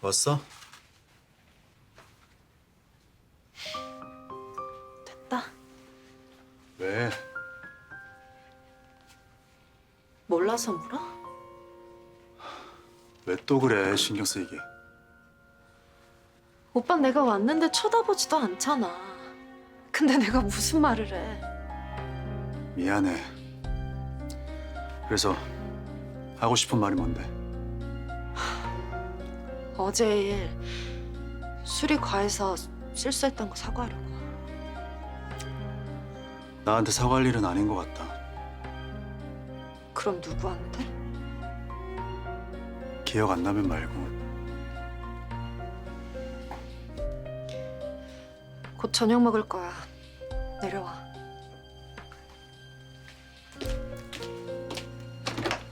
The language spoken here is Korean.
왔어? 됐다. 왜? 몰라서 물어? 왜 또 그래 신경 쓰이게 오빠 내가 왔는데 쳐다보지도 않잖아. 근데 내가 무슨 말을 해? 미안해 그래서 하고 싶은 말이 뭔데? 어제 일 술이 과해서 실수했던 거 사과하려고. 나한테 사과할 일은 아닌 것 같다 그럼 누구한테? 기억 안 나면 말고 곧 저녁 먹을 거야. 내려와.